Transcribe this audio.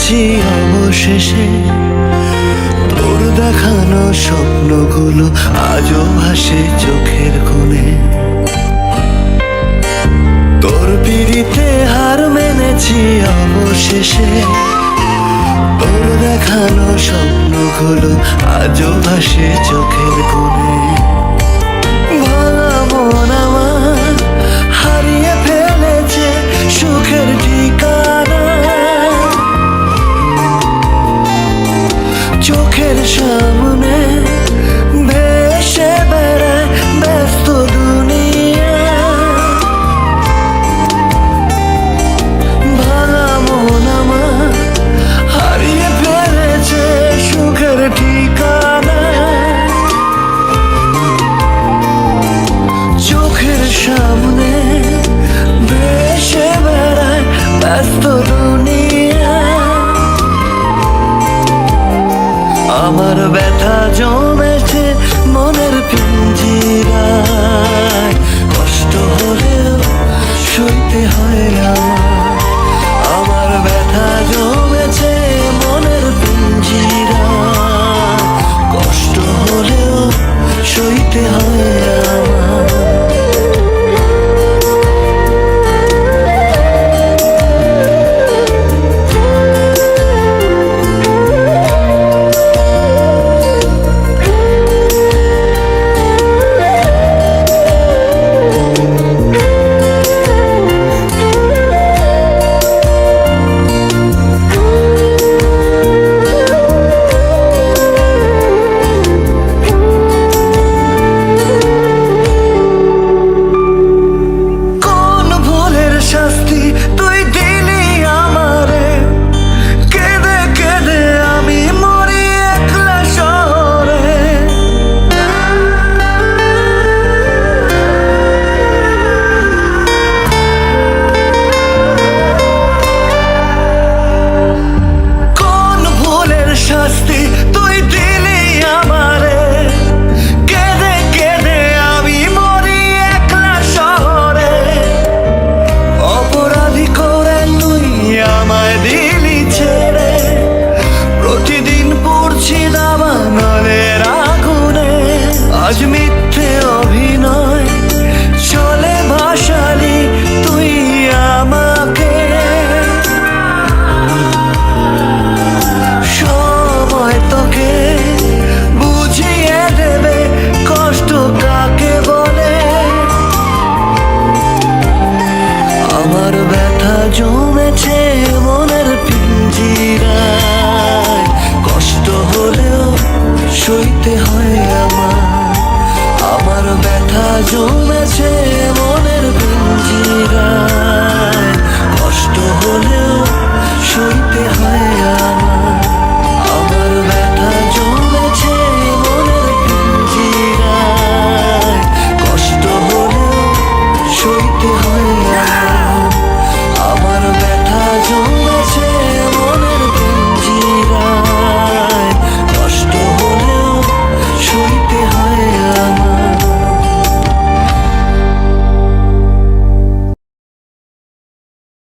মেনেছি অবশেষে। তোর দেখানো স্বপ্নগুলো আজও ভাসে চোখের কোণে। তোর পিড়িতে হার মেনেছি অবশেষে। তোর দেখানো স্বপ্নগুলো আজও ভাসে চোখের কোণে। সামনে ভেসে দুনিয়া। হারিয়ে ফেলেছে সুখের ঠিকানা। চোখের সামনে বেড়ায় ব্যস্ত জমেছে মনের পিঞ্জিরায়। কষ্ট হলেও সইতে হয় আমার। আমার ব্যথা জমেছে